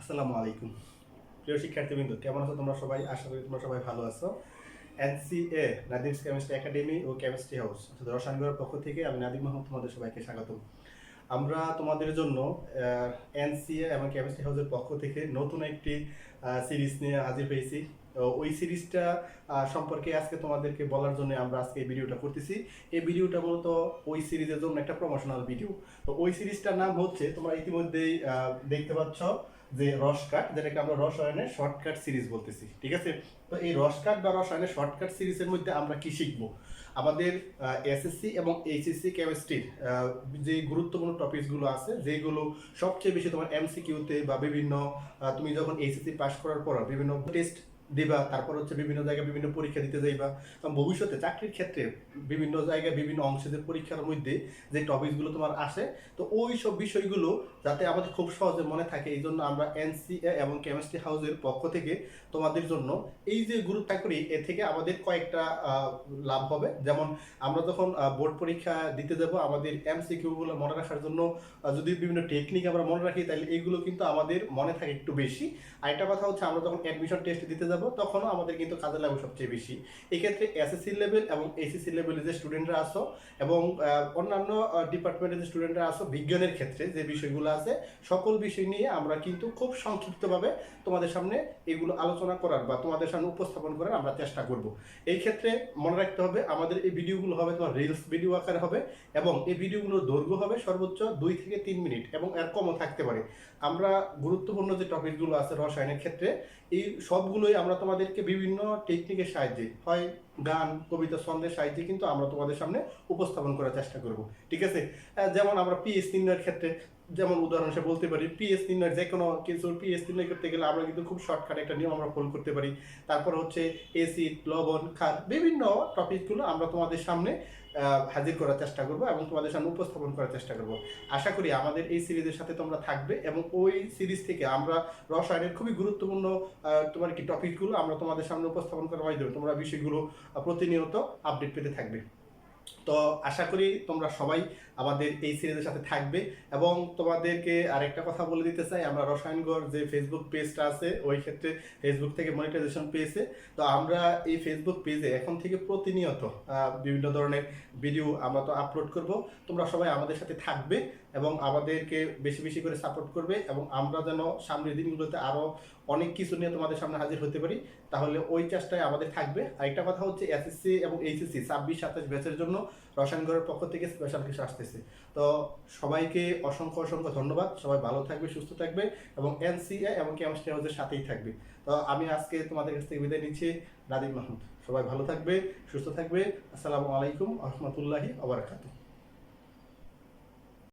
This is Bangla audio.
আসসালামু আলাইকুম। প্রিয় শিক্ষার্থীবৃন্দ, কেমন আছো তোমরা সবাই? আশা করি তোমরা সবাই ভালো আছো। এনসিএ নাদিমস কেমিস্ট্রি একাডেমি ও কেমিস্ট্রি হাউস রসায়নগরের পক্ষ থেকে আমি নাদিম মাহমুদ তোমাদের সবাইকে স্বাগত আমরা তোমাদের জন্য এনসিএ এবং কেমিস্ট্রি হাউসের পক্ষ থেকে নতুন একটি সিরিজ নিয়ে হাজির হয়েছি। ওই সিরিজটা সম্পর্কে আজকে তোমাদেরকে বলার জন্য আমরা আজকে এই ভিডিওটা করতেছি। এই ভিডিওটা মূলত ওই সিরিজের জন্য একটা প্রমোশনাল ভিডিও তো ওই সিরিজটার নাম হচ্ছে, তোমরা ইতিমধ্যেই দেখতে পাচ্ছ যে রসকাট যেটাকে আমরা রসায়নের শর্টকাট সিরিজ বলতেছি, ঠিক আছে? তো এই রসকাট বা রসায়নের শর্টকাট সিরিজের মধ্যে আমরা কি শিখব? আমাদের এসএসসি এবং এইচএসসি কেমিস্ট্রির যে গুরুত্বপূর্ণ টপিকসগুলো আছে, যেগুলো সবচেয়ে বেশি তোমার এমসিকিউতে বা বিভিন্ন তুমি যখন এইচএসসি পাস করার পর বিভিন্ন টেস্ট দিবা, তারপর হচ্ছে বিভিন্ন জায়গায় বিভিন্ন পরীক্ষা দিতে যাইবা। ভবিষ্যতে চাকরির ক্ষেত্রে বিভিন্ন জায়গায় বিভিন্ন অংশের পরীক্ষার মধ্যে যে টপিকসগুলো তোমার আসে, তো ওই সব বিষয়গুলো যাতে আমাদের খুব সহজে মনে থাকে, এই জন্য আমরা এনসিএ এবং কেমিস্ট্রি হাউসের পক্ষ থেকে তোমাদের জন্য এই যে গুরুত্ব করি, এ থেকে আমাদের কয়েকটা লাভ হবে। যেমন আমরা যখন বোর্ড পরীক্ষা দিতে যাব, আমাদের এমসিকিউগুলো মনে রাখার জন্য যদি বিভিন্ন টেকনিক আমরা মনে রাখি, তাহলে এইগুলো কিন্তু আমাদের মনে থাকে একটু বেশি। আরেকটা কথা হচ্ছে, আমরা যখন অ্যাডমিশন টেস্ট দিতে যাব তখনও আমাদের কিন্তু কাজে লাগবে সবচেয়ে বেশি। এক্ষেত্রে এসএসসি লেভেল এবং এইচএসসি লেভেলের যে স্টুডেন্টরা আসো এবং অন্যান্য ডিপার্টমেন্টের যে স্টুডেন্টরা আসো বিজ্ঞানের ক্ষেত্রে যে বিষয়গুলো আছে, সকল বিষয় নিয়ে আমরা কিন্তু খুব সংক্ষিপ্তভাবে তোমাদের সামনে এগুলো আলোচনা করার বা তোমাদের সামনে উপস্থাপন করার আমরা চেষ্টা করব। এই ক্ষেত্রে মনে রাখতে হবে, আমাদের এই ভিডিওগুলো হবে তোমার রিলস ভিডিও আকারে হবে এবং এই ভিডিওগুলোর দৈর্ঘ্য হবে সর্বোচ্চ দুই থেকে তিন মিনিট এবং এর কমও থাকতে পারে। আমরা গুরুত্বপূর্ণ যে টপিকগুলো আছে রসায়নের ক্ষেত্রে, এই সবগুলোই আমরা তোমাদেরকে বিভিন্ন টেকনিকের সাহায্যে, হয় গান, কবিতা, ছন্দের সাহায্যে কিন্তু আমরা তোমাদের সামনে উপস্থাপন করার চেষ্টা করব। ঠিক আছে? যেমন আমরা পিএস নির্ণয়ের ক্ষেত্রে যেমন উদাহরণ হিসেবে বলতে পারি পিএস নির্ণয় যে কোনো কিছু পিএস নির্ণয় করতে গেলে আমরা কিন্তু খুব শর্টকাট একটা নিয়ম আমরা ফলো করতে পারি। তারপর হচ্ছে এসিড লবণ খার বিভিন্ন টপিকগুলো আমরা তোমাদের সামনে হাজির করার চেষ্টা করব এবং তোমাদের সামনে উপস্থাপন করার চেষ্টা করব। আশা করি আমাদের এই সিরিজের সাথে তোমরা থাকবে এবং ওই সিরিজ থেকে আমরা রসায়নের খুবই গুরুত্বপূর্ণ তোমার কি টপিকগুলো আমরা তোমাদের সামনে উপস্থাপন করার মাধ্যমে তোমরা বিষয়গুলো প্রতিনিয়ত আপডেট পেতে থাকবে। তো আশা করি তোমরা সবাই আমাদের এই সিরিজের সাথে থাকবে। এবং তোমাদেরকে আরেকটা কথা বলে দিতে চাই, আমরা রসায়নগর যে ফেসবুক পেজটা আছে, ওই ক্ষেত্রে ফেসবুক থেকে মনিটাইজেশন পেয়েছে। তো আমরা এই ফেসবুক পেজে এখন থেকে প্রতিনিয়ত বিভিন্ন ধরনের ভিডিও আমরা তো আপলোড করব। তোমরা সবাই আমাদের সাথে থাকবে এবং আমাদেরকে বেশি বেশি করে সাপোর্ট করবে এবং আমরা যেন সামনের দিনগুলোতে আরও অনেক কিছু নিয়ে তোমাদের সামনে হাজির হতে পারি, তাহলে ওই চেষ্টায় আমাদের থাকবে। আরেকটা কথা হচ্ছে এসএসসি এবং এইচএসসি ছাব্বিশ, সাতাশ ব্যাচের জন্য রসায়নগরের পক্ষ থেকে স্পেশাল কিছু আসতেছে। তো সবাইকে অসংখ্য অসংখ্য ধন্যবাদ। সবাই ভালো থাকবে, সুস্থ থাকবে এবং এনসিএ এবং কেমিস্ট্রি হাউসের সাথেই থাকবে। তো আমি আজকে তোমাদের কাছ থেকে বিদায় নিচ্ছি। নাদিম মাহমুদ, সবাই ভালো থাকবে, সুস্থ থাকবে। আসসালামু আলাইকুম রহমতুল্লাহি আবরাকাতুহ